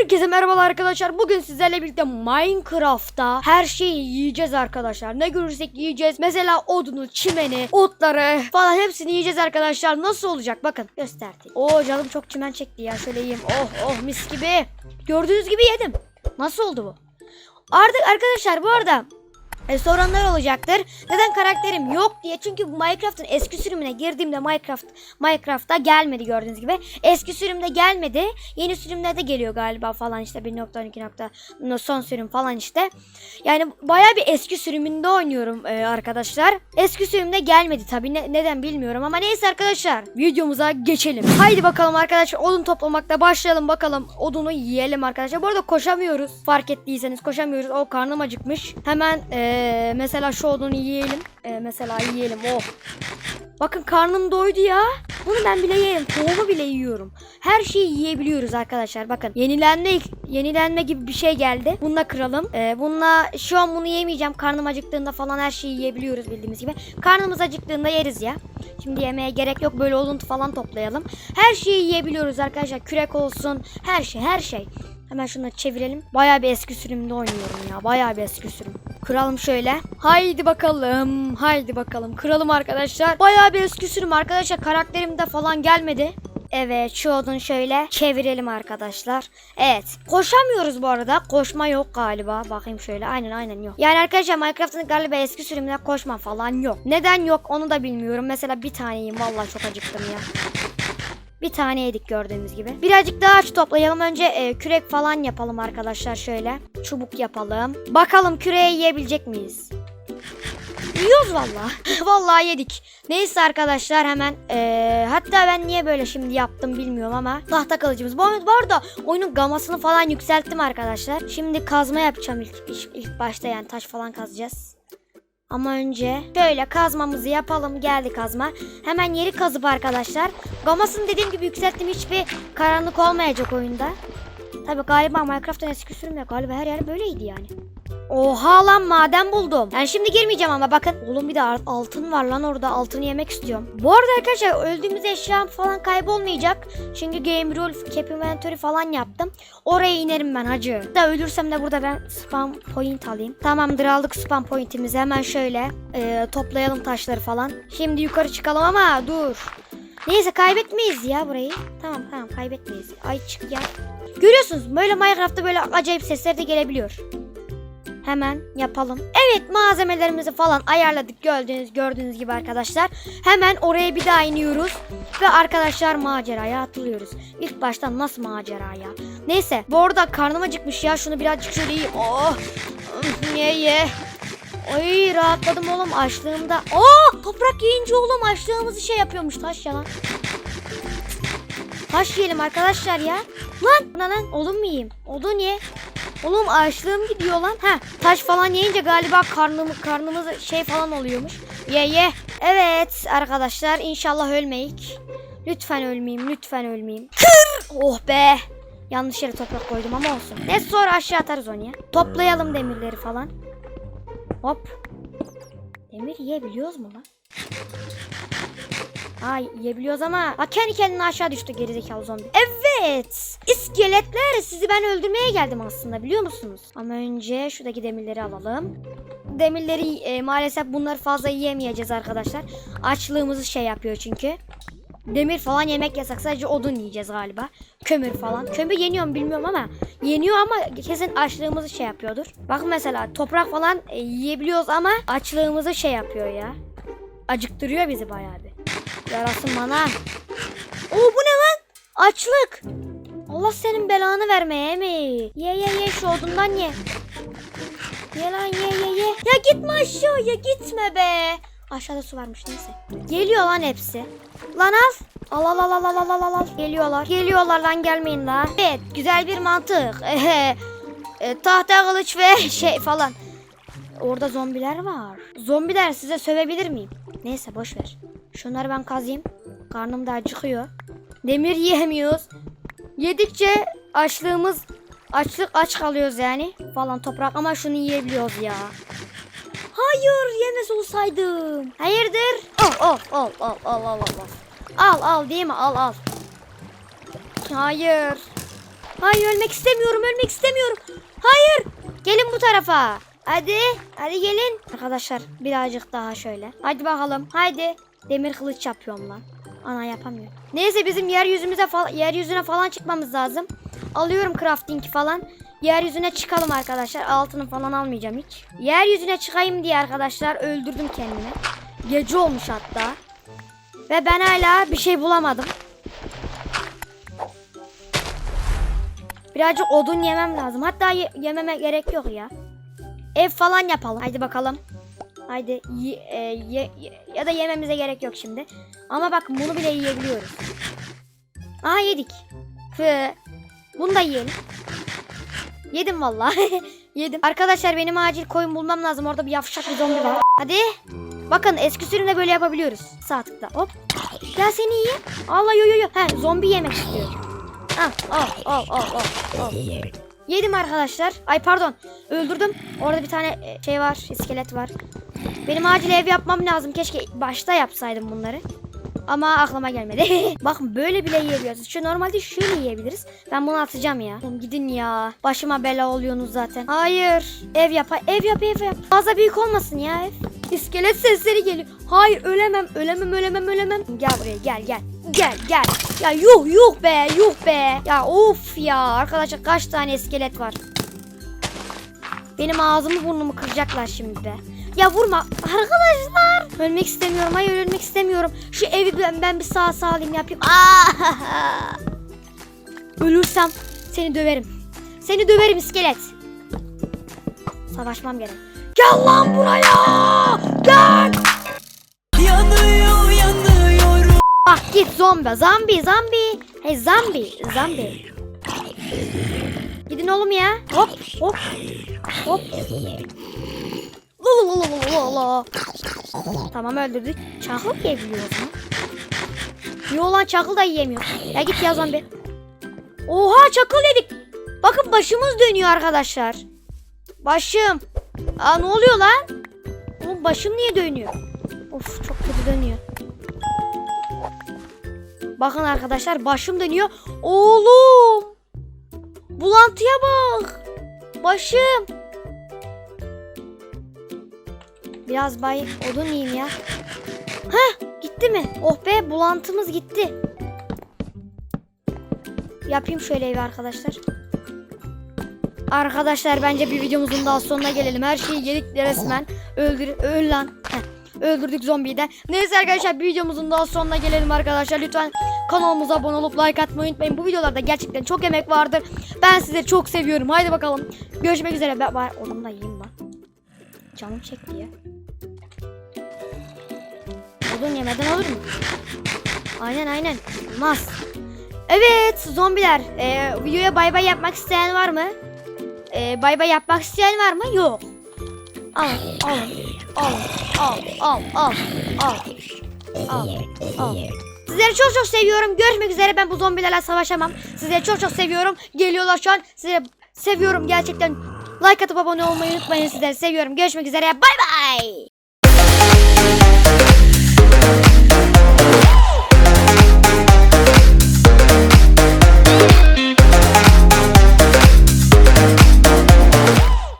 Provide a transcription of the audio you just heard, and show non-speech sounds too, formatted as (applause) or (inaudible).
Herkese merhabalar arkadaşlar. Bugün sizlerle birlikte Minecraft'ta her şeyi yiyeceğiz arkadaşlar. Ne görürsek yiyeceğiz. Mesela odunu, çimeni, otları falan hepsini yiyeceğiz arkadaşlar. Nasıl olacak? Bakın gösterdim. Oo canım çok çimen çekti ya. Şöyle yiyeyim. Oh oh mis gibi. Gördüğünüz gibi yedim. Nasıl oldu bu? Artık arkadaşlar bu arada e, soranlar olacaktır. Neden karakterim yok diye. Çünkü Minecraft'ın eski sürümüne girdiğimde Minecraft Minecraft'ta gelmedi gördüğünüz gibi. Eski sürümde gelmedi. Yeni sürümlerde geliyor galiba falan işte 1.12 nokta no, son sürüm falan işte. Yani bayağı bir eski sürümünde oynuyorum e, arkadaşlar. Eski sürümde gelmedi tabii ne- neden bilmiyorum ama neyse arkadaşlar videomuza geçelim. Haydi bakalım arkadaşlar odun toplamakta başlayalım bakalım. Odunu yiyelim arkadaşlar. Bu arada koşamıyoruz. Fark ettiyseniz koşamıyoruz. O karnım acıkmış. Hemen e, mesela şu odunu yiyelim. E, mesela yiyelim. Oh. Bakın karnım doydu ya. Bunu ben bile yerim. Tohumu bile yiyorum. Her şeyi yiyebiliyoruz arkadaşlar. Bakın yenilenme yenilenme gibi bir şey geldi. Bununla kıralım. Ee, bununla şu an bunu yemeyeceğim. Karnım acıktığında falan her şeyi yiyebiliyoruz bildiğimiz gibi. Karnımız acıktığında yeriz ya. Şimdi yemeye gerek yok. Böyle oluntu falan toplayalım. Her şeyi yiyebiliyoruz arkadaşlar. Kürek olsun. Her şey her şey. Hemen şunu çevirelim. Bayağı bir eski sürümde oynuyorum ya. Bayağı bir eski sürüm. Kıralım şöyle. Haydi bakalım. Haydi bakalım. Kıralım arkadaşlar. Bayağı bir eski sürüm arkadaşlar. Karakterim de falan gelmedi. Evet şu odun şöyle çevirelim arkadaşlar. Evet. Koşamıyoruz bu arada. Koşma yok galiba. Bakayım şöyle. Aynen aynen yok. Yani arkadaşlar Minecraft'ın galiba eski sürümünde koşma falan yok. Neden yok onu da bilmiyorum. Mesela bir taneyim. Vallahi çok acıktım ya. Bir tane yedik gördüğümüz gibi. Birazcık daha ağaç toplayalım. Önce e, kürek falan yapalım arkadaşlar şöyle. Çubuk yapalım. Bakalım küreği yiyebilecek miyiz? Yiyoruz valla. (laughs) Vallahi yedik. Neyse arkadaşlar hemen e, hatta ben niye böyle şimdi yaptım bilmiyorum ama tahta kılıcımız. Bu, bu arada oyunun gamasını falan yükselttim arkadaşlar. Şimdi kazma yapacağım ilk, ilk, ilk başta yani taş falan kazacağız. Ama önce şöyle kazmamızı yapalım. Geldi kazma. Hemen yeri kazıp arkadaşlar. Gamasını dediğim gibi yükselttim. Hiçbir karanlık olmayacak oyunda. Tabi galiba Minecraft'ın eski sürümde galiba her yer böyleydi yani. Oha lan maden buldum. Yani şimdi girmeyeceğim ama bakın. Oğlum bir de altın var lan orada. Altını yemek istiyorum. Bu arada arkadaşlar öldüğümüz eşyam falan kaybolmayacak. Çünkü Game Rule Cap Inventory falan yaptım. Oraya inerim ben hacı. Da ölürsem de burada ben spam point alayım. Tamamdır aldık spam pointimizi. Hemen şöyle e, toplayalım taşları falan. Şimdi yukarı çıkalım ama dur. Neyse kaybetmeyiz ya burayı. Tamam tamam kaybetmeyiz. Ay çık ya. Görüyorsunuz böyle Minecraft'ta böyle acayip sesler de gelebiliyor. Hemen yapalım. Evet malzemelerimizi falan ayarladık gördüğünüz gördüğünüz gibi arkadaşlar. Hemen oraya bir daha iniyoruz ve arkadaşlar maceraya atılıyoruz. İlk başta nasıl macera ya? Neyse bu arada karnım acıkmış ya şunu birazcık şöyle yiyeyim. Oh ye ye. Ay rahatladım oğlum açlığımda. Aa toprak yiyince oğlum açlığımızı şey yapıyormuş taş ya lan. Taş yiyelim arkadaşlar ya. Lan lan lan odun mu yiyeyim? Odun ye. Oğlum açlığım gidiyor lan. Ha taş falan yiyince galiba karnım karnımız şey falan oluyormuş. Ye ye. Evet arkadaşlar inşallah ölmeyik. Lütfen ölmeyeyim lütfen ölmeyeyim. Kır! Oh be. Yanlış yere toprak koydum ama olsun. Ne sonra aşağı atarız onu ya. Toplayalım demirleri falan. Hop. Demir yiyebiliyoruz mu lan? Ay yiyebiliyoruz ama bak kendi kendine aşağı düştü gerizekalı zombi. Evet. İskeletler sizi ben öldürmeye geldim aslında biliyor musunuz? Ama önce şuradaki demirleri alalım. Demirleri e, maalesef bunları fazla yiyemeyeceğiz arkadaşlar. Açlığımızı şey yapıyor çünkü. Demir falan yemek yasak. Sadece odun yiyeceğiz galiba. Kömür falan. Kömür yeniyor mu bilmiyorum ama yeniyor ama kesin açlığımızı şey yapıyordur. Bakın mesela toprak falan e, yiyebiliyoruz ama açlığımızı şey yapıyor ya. Acıktırıyor bizi bayağı bir. Yarasın bana. Oo bu ne lan? Açlık. Allah senin belanı vermeye mi? Ye ye ye şu odundan ye. Ye lan ye ye ye. Ya gitme aşağıya gitme be. Aşağıda su varmış neyse. Geliyor lan hepsi. Lan az. Al al al al al al al al. Geliyorlar. Geliyorlar lan gelmeyin lan. Evet güzel bir mantık. Ee, (laughs) e, tahta kılıç ve (laughs) şey falan. Orada zombiler var. Zombiler size sövebilir miyim? Neyse boş ver. Şunları ben kazayım. Karnım da acıkıyor. Demir yiyemiyoruz. Yedikçe açlığımız açlık aç kalıyoruz yani falan toprak ama şunu yiyebiliyoruz ya. Hayır yemez olsaydım. Hayırdır? Al al al al al al al. Al al değil mi? Al al. Hayır. Hayır ölmek istemiyorum ölmek istemiyorum. Hayır. Gelin bu tarafa. Hadi. Hadi gelin. Arkadaşlar birazcık daha şöyle. Hadi bakalım. Haydi. Demir kılıç yapıyorum lan. Ana yapamıyorum. Neyse bizim yeryüzümüze falan yeryüzüne falan çıkmamız lazım. Alıyorum crafting falan. Yeryüzüne çıkalım arkadaşlar. Altını falan almayacağım hiç. Yeryüzüne çıkayım diye arkadaşlar öldürdüm kendimi. Gece olmuş hatta. Ve ben hala bir şey bulamadım. Birazcık odun yemem lazım. Hatta ye- yememe gerek yok ya. Ev falan yapalım. Haydi bakalım. Haydi ye- e, ye- ya da yememize gerek yok şimdi. Ama bak bunu bile yiyebiliyoruz. Aha yedik. Fı. Bunu da yiyelim. Yedim vallahi. (laughs) Yedim. Arkadaşlar benim acil koyun bulmam lazım. Orada bir yavşak bir zombi var. Hadi. Bakın eski sürümde böyle yapabiliyoruz. Sağ tıkla. Hop. Gel seni yiyeyim. Allah yo yo yo. He zombi yemek istiyor. Al al al al. al. Yedim arkadaşlar. Ay pardon. Öldürdüm. Orada bir tane e, şey var. iskelet var. Benim acil ev yapmam lazım. Keşke başta yapsaydım bunları. Ama aklıma gelmedi. (laughs) Bakın böyle bile yiyebiliyoruz. Şu normalde şöyle yiyebiliriz. Ben bunu atacağım ya. Oğlum gidin ya. Başıma bela oluyorsunuz zaten. Hayır. Ev yap. Ev yap ev yap. Fazla büyük olmasın ya ev. İskelet sesleri geliyor. Hayır ölemem ölemem ölemem ölemem. Gel buraya gel gel. Gel gel. Ya yuh yuh be yuh be. Ya of ya. Arkadaşlar kaç tane iskelet var. Benim ağzımı burnumu kıracaklar şimdi be. Ya vurma. Arkadaşlar. Ölmek istemiyorum. Hayır ölmek istemiyorum. Şu evi ben, ben bir sağ salim yapayım. Aa! (laughs) Ölürsem seni döverim. Seni döverim iskelet. Savaşmam gerek. Gel lan buraya. Gel. Bak git zombi. Zombi zombi. Hey zombi. Zombi. Gidin oğlum ya. Hop hop. Hop. Tamam öldürdük. Çakıl yiyebiliyoruz mu? Yo lan çakıl da yiyemiyor. Ya git ya zombi. Oha çakıl yedik. Bakın başımız dönüyor arkadaşlar. Başım. Aa ne oluyor lan? Oğlum başım niye dönüyor? Of çok kötü dönüyor. Bakın arkadaşlar başım dönüyor. Oğlum. Bulantıya bak. Başım. Biraz bay odun yiyeyim ya. Heh gitti mi? Oh be bulantımız gitti. Yapayım şöyle evi arkadaşlar. Arkadaşlar bence bir videomuzun daha sonuna gelelim. Her şeyi yedik resmen. Öldür öl lan. Öldürdük zombiyi de. Neyse arkadaşlar videomuzun daha sonuna gelelim arkadaşlar. Lütfen kanalımıza abone olup like atmayı unutmayın. Bu videolarda gerçekten çok emek vardır. Ben sizi çok seviyorum. Haydi bakalım. Görüşmek üzere. Ben odunu da yiyeyim lan. Canım çekti ya. Odun yemeden olur mu? Aynen aynen. Olmaz. Evet zombiler. Ee, videoya bay bay yapmak isteyen var mı? Ee, bay bay yapmak isteyen var mı? Yok. Al, al, al, al, al, al, al, al, al. Sizleri çok çok seviyorum. Görüşmek üzere. Ben bu zombilerle savaşamam. Sizleri çok çok seviyorum. Geliyorlar şu an. Size seviyorum gerçekten. Like atıp abone olmayı unutmayın. Sizleri seviyorum. Görüşmek üzere. Bay bay.